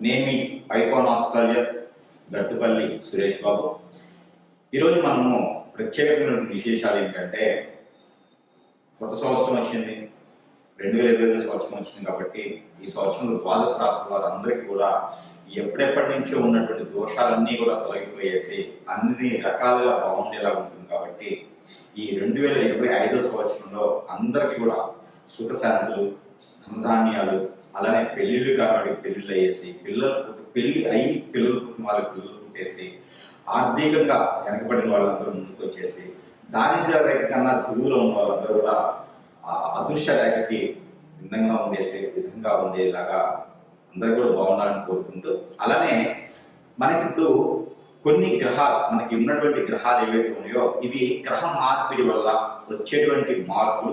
నేను మీ icon Australia Gattupalli Suresh Babu. ఈరోజు మనము ప్రత్యేకమైన విశేషాలు ఏంటంటే కొత్త సంవత్సరం వచ్చింది. రెండు వేల ఇరవై ఐదు సంవత్సరం వచ్చింది కాబట్టి ఈ సంవత్సరంలో ద్వాదశ రాష్ట్ర వారందరికీ కూడా ఎప్పుడెప్పటి నుంచో ఉన్నటువంటి దోషాలన్నీ కూడా తొలగిపోయేసి అన్ని రకాలుగా బాగుండేలా ఉంటుంది కాబట్టి ఈ రెండు వేల ఇరవై ఐదో సంవత్సరంలో అందరికీ కూడా సుఖశాంతులు ధనధాన్యాలు అలానే పెళ్ళిళ్ళు కావాలి పెళ్ళిళ్ళు అయ్యేసి పిల్లలు పెళ్ళి పెళ్ళి అయి పిల్లలు కుటుంబాలకు పిల్లలు పుట్టేసి ఆర్థికంగా వెనకబడిన వాళ్ళందరూ ముందుకు వచ్చేసి దారిద్ర్య రేఖ కన్నా దిగువలో ఉన్న వాళ్ళందరూ కూడా ఆ అదృశ్య రేఖకి భిన్నంగా ఉండేసే విధంగా ఉండేలాగా అందరూ కూడా బాగుండాలని కోరుకుంటూ అలానే మనకిప్పుడు కొన్ని గ్రహాలు మనకి ఉన్నటువంటి గ్రహాలు ఏవైతే ఉన్నాయో ఇవి గ్రహ మార్పిడి వల్ల వచ్చేటువంటి మార్పులు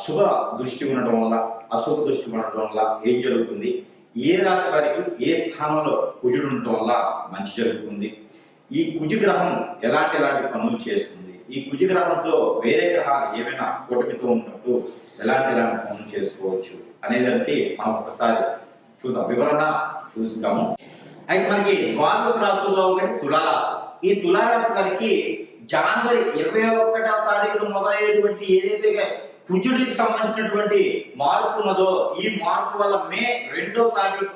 శుభ దృష్టి ఉండటం వల్ల అశుభ దృష్టి ఉండటం వల్ల ఏం జరుగుతుంది? ఏ రాశి వారికి ఏ స్థానంలో కుజుడు ఉండటం వల్ల మంచి జరుగుతుంది? ఈ కుజగ్రహం ఎలాంటి ఎలాంటి పనులు చేస్తుంది? ఈ కుజగ్రహంతో వేరే గ్రహాలు ఏమైనా కూటమితో ఉన్నట్టు ఎలాంటి ఎలాంటి పనులు చేసుకోవచ్చు అనేదానికి మనం ఒకసారి చూద్దాం. వివరణ చూస్తాము అయితే మనకి ద్వాదశ రాశుల్లో ఒకటి తులారాశి. ఈ తులారాశి వారికి జనవరి ఇరవై ఒకటవ తారీఖున మొదలైనటువంటి ఏదైతే కుజుడికి సంబంధించినటువంటి మార్పు ఉన్నదో ఈ మార్పు వల్ల మే రెండో తారీఖు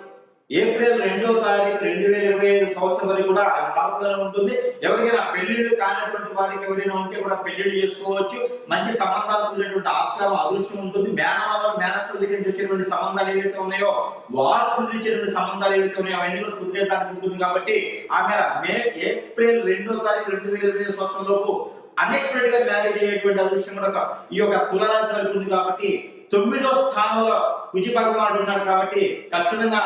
ఏప్రిల్ రెండో తారీఖు రెండు వేల ఇరవై ఐదు సంవత్సరం వరకు కూడా ఆ ఉంటుంది. ఎవరికైనా పెళ్ళిళ్ళు కానటువంటి వారికి ఎవరైనా ఉంటే కూడా పెళ్ళిళ్ళు చేసుకోవచ్చు. మంచి సంబంధాలు ఉన్నటువంటి ఆస్కారం అదృష్టం ఉంటుంది. మేనమామలు మేనత్తుల దగ్గర నుంచి వచ్చేటువంటి సంబంధాలు ఏవైతే ఉన్నాయో వారు కుదిరించేటువంటి సంబంధాలు ఏవైతే ఉన్నాయో అవన్నీ కూడా కుదిరేయడానికి ఉంటుంది కాబట్టి ఆమె మే ఏప్రిల్ రెండో తారీఖు రెండు వేల ఇరవై ఐదు సంవత్సరం లోపు అన్ఎక్స్పెక్టెడ్గా మ్యారేజ్ అయ్యేటువంటి అదృష్టం కూడా ఈ యొక్క తులరాశి వరకు ఉంది కాబట్టి తొమ్మిదో స్థానంలో కుజి భగవానుడు ఉన్నాడు కాబట్టి ఖచ్చితంగా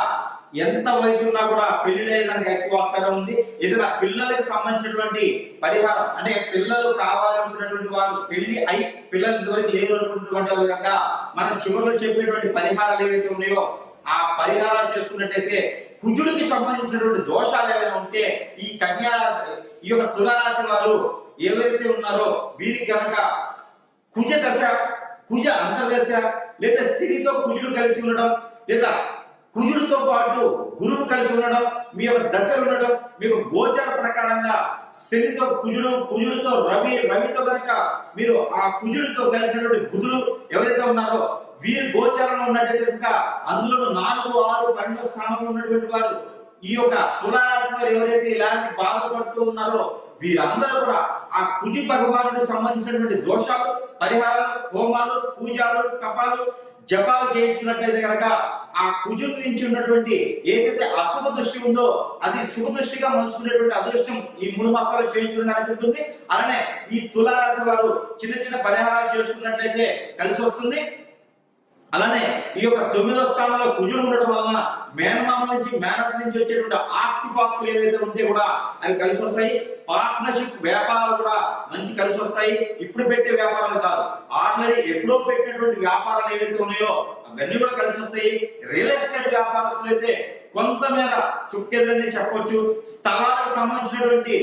ఎంత వయసు ఉన్నా కూడా పెళ్ళి దానికి ఎక్కువ ఆస్కారం ఉంది. ఏదైనా పిల్లలకి సంబంధించినటువంటి పరిహారం అంటే పిల్లలు కావాలనుకున్నటువంటి వారు పెళ్ళి అయి పిల్లలు ఇంతవరకు లేరు అనుకున్నటువంటి వాళ్ళు కనుక మనం చివరిలో చెప్పేటువంటి పరిహారాలు ఏవైతే ఉన్నాయో ఆ పరిహారాలు చేసుకున్నట్టయితే కుజుడికి సంబంధించినటువంటి దోషాలు ఏమైనా ఉంటే ఈ కన్యా ఈ యొక్క తులరాశి వారు ఎవరైతే ఉన్నారో వీరికి కనుక కుజ దశ కుజ అంతర్దశ లేదా సిరితో కుజుడు కలిసి ఉండడం లేదా కుజుడితో పాటు గురువు కలిసి ఉండడం మీ యొక్క దశలు ఉండడం మీకు గోచర ప్రకారంగా శనితో కుజుడు కుజుడితో రవి రవితో కనుక మీరు ఆ కుజుడితో కలిసినటువంటి బుధుడు ఎవరైతే ఉన్నారో వీరి గోచరంలో ఉన్నట్టయితే కనుక అందులో నాలుగు ఆరు పన్నెండు స్థానంలో ఉన్నటువంటి వారు ఈ యొక్క తులారాశి వారు ఎవరైతే ఇలాంటి బాధపడుతూ ఉన్నారో వీరందరూ కూడా ఆ కుజి భగవానుడికి సంబంధించినటువంటి దోషాలు పరిహారాలు హోమాలు పూజలు కపాలు జపాలు చేయించుకున్నట్లయితే కనుక ఆ కుజు నుంచి ఉన్నటువంటి ఏదైతే అశుభ దృష్టి ఉందో అది శుభ దృష్టిగా మలుచుకునేటువంటి అదృష్టం ఈ మూడు మాసాలు చేయించుకోవడానికి ఉంటుంది. అలానే ఈ తులారాశి వారు చిన్న చిన్న పరిహారాలు చేసుకున్నట్లయితే కలిసి వస్తుంది. అలానే ఈ యొక్క తొమ్మిదో స్థానంలో కుజుడు ఉండటం వలన మేనమామ నుంచి మేనత్ నుంచి వచ్చేటువంటి ఆస్తి పాస్తులు ఏవైతే ఉంటే కూడా అవి కలిసి వస్తాయి. పార్ట్నర్షిప్ వ్యాపారాలు కూడా మంచి కలిసి వస్తాయి. ఇప్పుడు పెట్టే వ్యాపారాలు కాదు. ఆల్రెడీ ఎప్పుడో పెట్టినటువంటి వ్యాపారాలు ఏవైతే ఉన్నాయో అవన్నీ కూడా కలిసి వస్తాయి. రియల్ ఎస్టేట్ వ్యాపారస్తులు అయితే కొంతమేర చుక్కెదని చెప్పొచ్చు. స్థలాలకు సంబంధించినటువంటి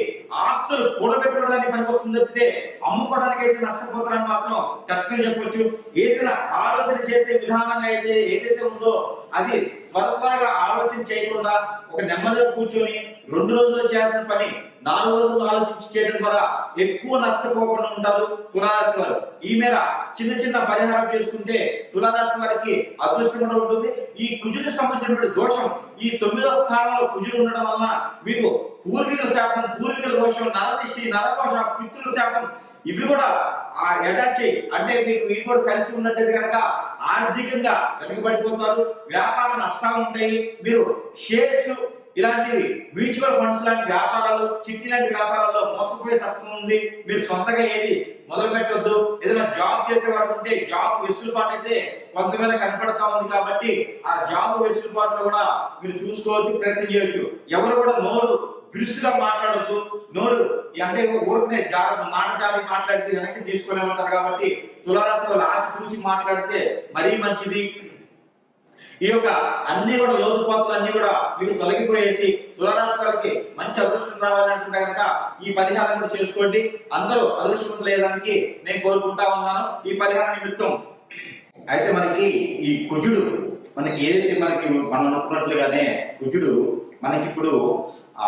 ఆస్తులు కూడబెట్టుకోవడానికి పనికొస్తుంది తప్పితే అమ్ముకోవడానికి అయితే నష్టపోతారని మాత్రం ఖచ్చితంగా చెప్పొచ్చు. ఏదైనా ఆలోచన చేసే విధానంగా అయితే ఏదైతే ఉందో అది త్వర త్వరగా ఆలోచన చేయకుండా ఒక నెమ్మదిగా కూర్చొని రెండు రోజుల్లో చేయాల్సిన పని నాలుగు రోజులు ఆలోచించి చేయడం ద్వారా ఎక్కువ నష్టపోకుండా ఉంటారు తులారాశి వారు. ఈ మేర చిన్న చిన్న పరిహారం చేసుకుంటే తులారాశి వారికి అదృష్టం కూడా ఉంటుంది. ఈ కుజుడికి సంబంధించినటువంటి దోషం ఈ తొమ్మిదో స్థానంలో కుజుడు ఉండడం వలన మీకు పూర్వీకుల శాపం పూర్వీకుల దోషం నరదిష్టి నరకోశ పితృల శాపం ఇవి కూడా ఆ అటాచ్ అయ్యి అంటే మీకు ఇవి కూడా కలిసి ఉన్నట్టు కనుక ఆర్థికంగా వెనుకబడిపోతారు. వ్యాపార నష్టాలు ఉంటాయి. మీరు షేర్స్ ఇలాంటివి మ్యూచువల్ ఫండ్స్ లాంటి వ్యాపారాలు చిట్టి లాంటి వ్యాపారాల్లో మోసపోయే తత్వం ఉంది. మీరు సొంతగా ఏది మొదలు పెట్టొద్దు ఏదైనా జాబ్ చేసే వరకు ఉంటే జాబ్ వెసులుబాటు అయితే కొంతమేర కనపడతా ఉంది కాబట్టి ఆ జాబ్ వెసులుబాటులో కూడా మీరు చూసుకోవచ్చు ప్రయత్నం చేయొచ్చు. ఎవరు కూడా నోరు బిరుసుగా మాట్లాడొద్దు. నోరు అంటే ఊరికనే జాగ్రత్త మాట జారి మాట్లాడితే వెనక్కి తీసుకోలేమంటారు కాబట్టి తులారాశి వాళ్ళు ఆచి చూసి మాట్లాడితే మరీ మంచిది. ఈ యొక్క అన్ని కూడా లోతుపాతులు అన్ని కూడా మీరు తొలగిపోయేసి తులరాశి వారికి మంచి అదృష్టం రావాలనుకుంటే కనుక ఈ పరిహారం కూడా చేసుకోండి. అందరూ అదృష్టం లేదానికి నేను కోరుకుంటా ఉన్నాను. ఈ పరిహారం నిమిత్తం అయితే మనకి ఈ కుజుడు మనకి ఏదైతే మనకి మనం అనుకున్నట్లుగానే కుజుడు మనకి ఇప్పుడు ఆ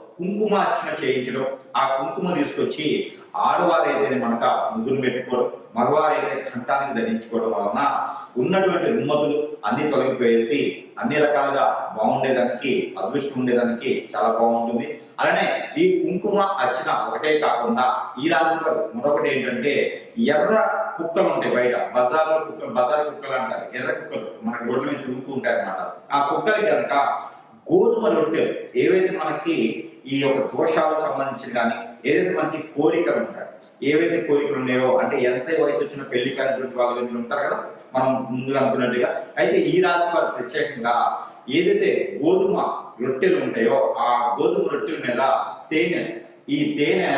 కుంకుమార్చన చేయించడం ఆ కుంకుమ తీసుకొచ్చి ఆడవారు ఏదైనా మనక ముదురు పెట్టుకోవడం మగవారు ఏదైనా కంఠానికి ధరించుకోవడం వలన ఉన్నటువంటి రుమ్మతులు అన్ని తొలగిపోయేసి అన్ని రకాలుగా బాగుండేదానికి అదృష్టం ఉండేదానికి చాలా బాగుంటుంది. అలానే ఈ కుంకుమ అర్చన ఒకటే కాకుండా ఈ రాశిలో మరొకటి ఏంటంటే ఎర్ర కుక్కలు ఉంటాయి బయట బజార్లో కుక్కలు బజార్ కుక్కలు అంటారు ఎర్ర కుక్కలు మనకి రోడ్ల మీద తిరుగుతూ ఉంటాయి అన్నమాట ఆ కుక్కలకి కనుక గోధుమ రొట్టెలు ఏవైతే మనకి ఈ యొక్క దోషాలకు సంబంధించిన కానీ ఏదైతే మనకి కోరికలు ఉంటాయి ఏవైతే కోరికలు ఉన్నాయో అంటే ఎంత వయసు వచ్చిన పెళ్ళి కానిటువంటి వాళ్ళు వీళ్ళు ఉంటారు కదా మనం ముందుగా అనుకున్నట్టుగా అయితే ఈ రాశి వారు ప్రత్యేకంగా ఏదైతే గోధుమ రొట్టెలు ఉంటాయో ఆ గోధుమ రొట్టెల మీద తేనె ఈ తేనె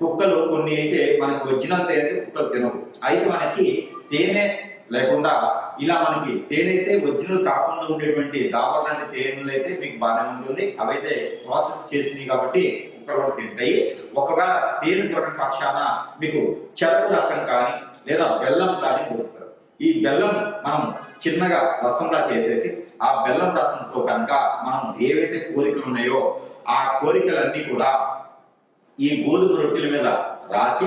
కుక్కలు కొన్ని అయితే మనకు ఒరిజినల్ తేనె అయితే కుక్కలు తినవు. అయితే మనకి తేనె లేకుండా ఇలా మనకి తేనె అయితే ఒరిజినల్ కాకుండా ఉండేటువంటి డాబర్ లాంటి తేనెలు అయితే మీకు బాగానే ఉంటుంది. అవైతే ప్రాసెస్ చేసినవి కాబట్టి కూడా తింటాయి. ఒకవేళ తేనె దొరకని పక్షాన మీకు చెరకు రసం కానీ లేదా బెల్లం కానీ దొరుకుతుంది ఈ బెల్లం మనం చిన్నగా రసంలా చేసేసి ఆ బెల్లం రసంతో కనుక మనం ఏవైతే కోరికలు ఉన్నాయో ఆ కోరికలన్నీ కూడా ఈ గోధుమ రొట్టెల మీద రాచి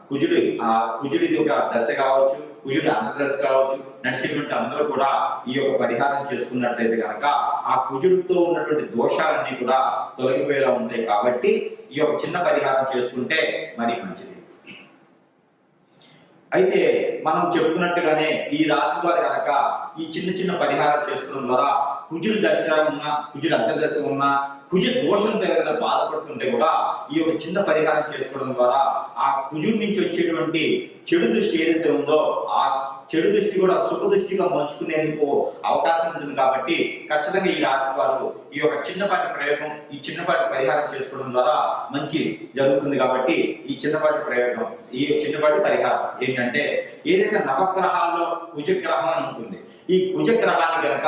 కుజుడు ఆ కుజుడి ఒక దశ కావచ్చు కుజుడి అంతదశ కావచ్చు నడిచేటువంటి అందరూ కూడా ఈ యొక్క పరిహారం చేసుకున్నట్లయితే కనుక ఆ కుజుడితో ఉన్నటువంటి దోషాలన్నీ కూడా తొలగిపోయేలా ఉంటాయి కాబట్టి ఈ యొక్క చిన్న పరిహారం చేసుకుంటే మరి మంచిది. అయితే మనం చెప్పుకున్నట్టుగానే ఈ రాశి వారు కనుక ఈ చిన్న చిన్న పరిహారం చేసుకోవడం ద్వారా కుజుడు దశ ఉన్న కుజుడు అంతర్దశ ఉన్న కుజ దోషంతో ఏదైనా బాధపడుతుంటే కూడా ఈ యొక్క చిన్న పరిహారం చేసుకోవడం ద్వారా ఆ కుజుడి నుంచి వచ్చేటువంటి చెడు దృష్టి ఏదైతే ఉందో ఆ చెడు దృష్టి కూడా సుఖ దృష్టిగా మలుచుకునేందుకు అవకాశం ఉంటుంది కాబట్టి ఖచ్చితంగా ఈ రాశి వారు ఈ యొక్క చిన్నపాటి ప్రయోగం ఈ చిన్నపాటి పరిహారం చేసుకోవడం ద్వారా మంచి జరుగుతుంది కాబట్టి ఈ చిన్నపాటి ప్రయోగం ఈ చిన్నపాటి పరిహారం ఏంటంటే ఏదైతే నవగ్రహాల్లో కుజగ్రహం అని ఉంటుంది ఈ కుజగ్రహాన్ని గనక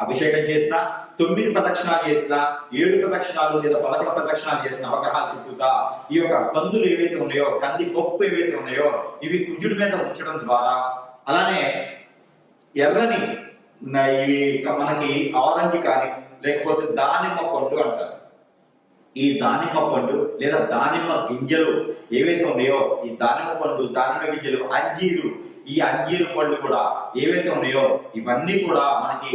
అభిషేకం చేసిన తొమ్మిది ప్రదక్షిణాలు చేసిన ఏడు ప్రదక్షిణాలు లేదా పదకొండు ప్రదక్షిణాలు చేసిన అవగ్రహాలు చుట్టూతా ఈ యొక్క కందులు ఏవైతే ఉన్నాయో కంది పప్పు ఏవైతే ఉన్నాయో ఇవి కుజుడి మీద ఉంచడం ద్వారా అలానే ఎర్రని ఇవి మనకి ఆరెంజ్ కానీ లేకపోతే దానిమ్మ పండు అంటారు. ఈ దానిమ్మ పండు లేదా దానిమ్మ గింజలు ఏవైతే ఉన్నాయో ఈ దానిమ్మ పండు దానిమ్మ గింజలు అంజీరు ఈ అంజీరు పండు కూడా ఏవైతే ఉన్నాయో ఇవన్నీ కూడా మనకి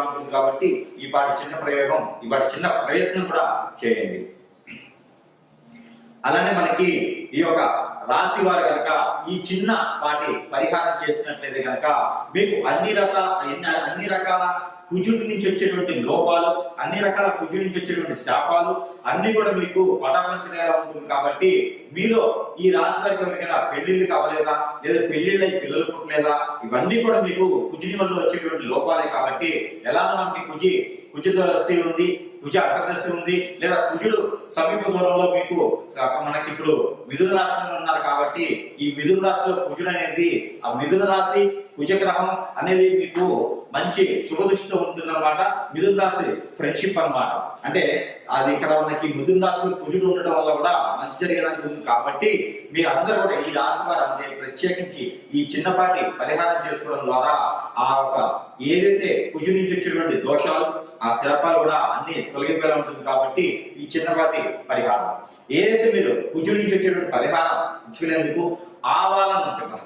ఉంటుంది కాబట్టి ఈ పాటి చిన్న ప్రయోగం ఈ పాటి చిన్న ప్రయత్నం కూడా చేయండి. అలానే మనకి ఈ యొక్క రాశి వారు కనుక ఈ చిన్న వాటి పరిహారం చేసినట్లయితే కనుక మీకు అన్ని రకాల అన్ని- రకాల కుజుడి నుంచి వచ్చేటువంటి లోపాలు అన్ని రకాల కుజుడి నుంచి వచ్చేటువంటి శాపాలు అన్ని కూడా మీకు పటాపంచలేలా ఉంటుంది కాబట్టి మీలో ఈ రాశి వారికి ఎవరికైనా పెళ్ళిళ్ళు కావలేదా? లేదా పెళ్ళిళ్ళై పిల్లలు పుట్టలేదా? ఇవన్నీ కూడా మీకు కుజుని వల్ల వచ్చేటువంటి లోపాలే కాబట్టి ఎలా మనకి కుజి కుజ దశ ఉంది. కుజ అంతర్దశ ఉంది. లేదా కుజుడు సమీప దూరంలో మీకు మనకి ఇప్పుడు మిథున రాశిలో ఉన్నారు కాబట్టి ఈ మిథున రాశిలో కుజుడు అనేది ఆ మిథున రాశి కుజగ్రహం అనేది మీకు మంచి శుభదృష్టితో ఉంటుందన్నమాట. మిథున్ రాశి ఫ్రెండ్షిప్ అన్నమాట. అంటే అది ఇక్కడ మనకి మిథున్ రాశిలో కుజుడు ఉండటం వల్ల కూడా మంచి జరిగేదానికి ఉంది. కాబట్టి మీరు అందరూ కూడా ఈ రాశి వారు అంటే ప్రత్యేకించి ఈ చిన్నపాటి పరిహారం చేసుకోవడం ద్వారా ఆ ఒక ఏదైతే కుజు నుంచి వచ్చేటువంటి దోషాలు ఆ శాపాలు కూడా అన్ని తొలగిపోయేలా ఉంటుంది కాబట్టి ఈ చిన్నపాటి పరిహారం. ఏదైతే మీరు కుజు నుంచి వచ్చేటువంటి పరిహారం ఇచ్చుకునేందుకు ఆవాలని ఉంటుంది. మనకి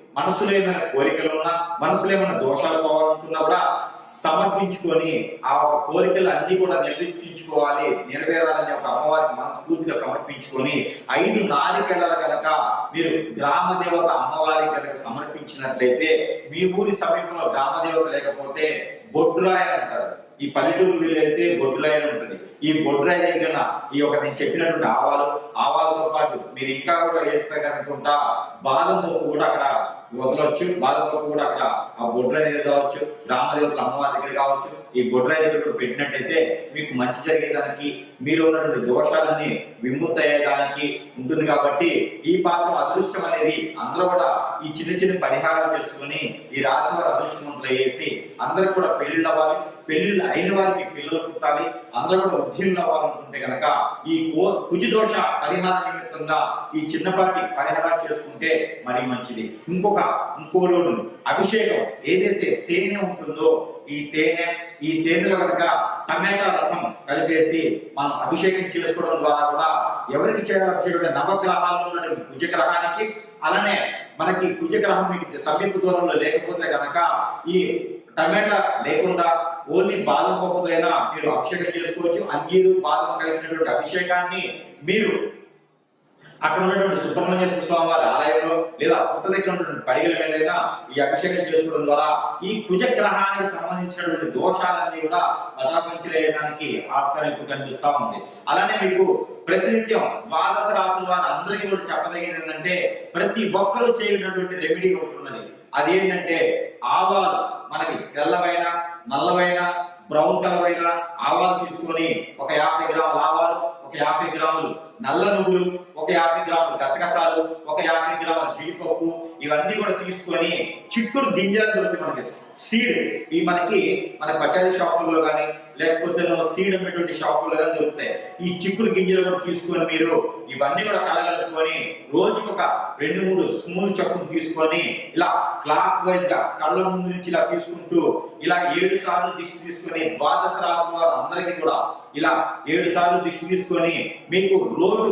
మనసులో ఏమైనా కోరికలు ఉన్నా మనసులో ఏమైనా దోషాలు పోవాలనుకున్నా కూడా సమర్పించుకొని ఆ ఒక కోరికలు అన్ని కూడా నిర్వర్తించుకోవాలి నెరవేరాలని ఒక అమ్మవారికి మనస్ఫూర్తిగా సమర్పించుకొని ఐదు నాలుగేళ్ళ కనుక మీరు గ్రామ దేవత కనుక సమర్పించినట్లయితే మీ ఊరి సమీపంలో గ్రామ దేవత లేకపోతే బొడ్రాయ అంటారు. ఈ పల్లెటూరు వీళ్ళైతే వెళ్తే బొడ్రాయి అని ఉంటుంది. ఈ బొడ్రాయి దగ్గర ఈ యొక్క నేను చెప్పినటువంటి ఆవాలు ఆవాలతో పాటు మీరు ఇంకా కూడా వేస్తారు అనుకుంటా బాదం పప్పు కూడా అక్కడ వదలవచ్చు బాదం కూడా అక్కడ ఆ బొడ్రాయి దగ్గర కావచ్చు గ్రామదేవతల అమ్మవారి దగ్గర కావచ్చు ఈ బొడ్రాయి దగ్గర పెట్టినట్టయితే మీకు మంచి జరిగేదానికి మీరు ఉన్నటువంటి దోషాలన్నీ విముక్తయ్యేదానికి ఉంటుంది కాబట్టి ఈ పాత్ర అదృష్టం అనేది అందరూ కూడా ఈ చిన్న చిన్న పరిహారాలు చేసుకుని ఈ రాశి వారు అదృష్టవంతులు అయ్యేసి అందరూ కూడా పెళ్ళిళ్ళు అవ్వాలి. పెళ్ళిళ్ళు అయిన వారికి పిల్లలు పుట్టాలి. అందరూ కూడా ఉద్యోగులు అవ్వాలనుకుంటే కనుక ఈ కో- కుజి దోష పరిహార నిమిత్తంగా ఈ చిన్నపాటి పరిహారాలు చేసుకుంటే మరి మంచిది. ఇంకొక ఇంకో రోజు అభిషేకం ఏదైతే తేనె ఉంటుందో ఈ తేనె ఈ తేనెలో కనుక టమాటా రసం కలిపేసి మనం అభిషేకం చేసుకోవడం ద్వారా కూడా ఎవరికి చేయాలి అభిషేకం నవగ్రహాల్లో ఉన్నటువంటి కుజగ్రహానికి అలానే మనకి కుజగ్రహం మీకు సమీప దూరంలో లేకపోతే కనుక ఈ టమాటా లేకుండా ఓన్లీ బాదం పప్పుకైనా మీరు అభిషేకం చేసుకోవచ్చు. అంజీరు బాదం కలిగినటువంటి అభిషేకాన్ని మీరు అక్కడ ఉన్నటువంటి సుబ్రహ్మణ్యేశ్వర స్వామి వారి ఆలయంలో లేదా పుట్ట దగ్గర ఉన్నటువంటి పడిగల మీదైనా ఈ అభిషేకం చేసుకోవడం ద్వారా ఈ కుజగ్రహానికి సంబంధించినటువంటి దోషాలన్నీ కూడా పటాపంచలేయడానికి ఆస్కారం ఎక్కువ కనిపిస్తా ఉంది. అలానే మీకు ప్రతినిత్యం ద్వాదశ రాసుల వారు అందరికీ కూడా చెప్పదగినది ఏంటంటే ప్రతి ఒక్కరూ చేయనటువంటి రెమెడీ ఒకటి ఉన్నది. అదేంటంటే ఆవాలు మనకి సీడ్ ఈ మనకి మన పచారీ షాపుల్లో కానీ లేకపోతే సీడ్ అమ్మేటువంటి షాపుల్లో కానీ దొరుకుతాయి. ఈ చిక్కుడు గింజలు కూడా తీసుకొని మీరు ఇవన్నీ కూడా కలగలుపుకొని రోజుకి ఒక రెండు మూడు స్మూల్ చొప్పున తీసుకొని ఇలా క్లాక్ వైజ్గా కళ్ళ ముందు నుంచి ఇలా తీసుకుంటూ ఇలా ఏడు సార్లు దిష్టి తీసుకొని ద్వాదశ రాశి వారు అందరికీ కూడా ఇలా ఏడు సార్లు దిష్టి తీసుకొని మీకు రోడ్డు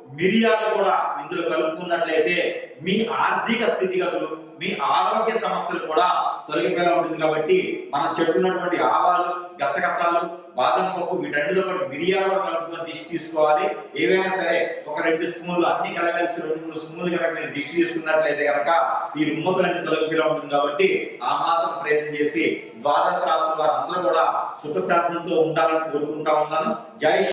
మిరియాలు కూడా ఇందులో కలుపుకున్నట్లయితే మీ ఆర్థిక స్థితిగతులు మీ ఆరోగ్య సమస్యలు కూడా తొలగిపోయేలా ఉంటుంది కాబట్టి మనం చెప్పుకున్నటువంటి ఆవాలు గసగసాలు బాదం పప్పు వీటన్నిటితో పాటు మిరియాలు కూడా కలుపుకొని దిష్టి తీసుకోవాలి. ఏవైనా సరే ఒక రెండు స్పూన్లు అన్ని కలగలిసి రెండు మూడు స్పూన్లు కనుక మీరు దిష్టి తీసుకున్నట్లయితే కనుక ఈ రుమ్మతులన్నీ తొలగిపోయేలా ఉంటుంది కాబట్టి ఆ మాత్రం ప్రయత్నం చేసి ద్వాదశ రాసుల వారు అందరూ కూడా సుఖశాంతంతో ఉండాలని కోరుకుంటా ఉన్నాను. జై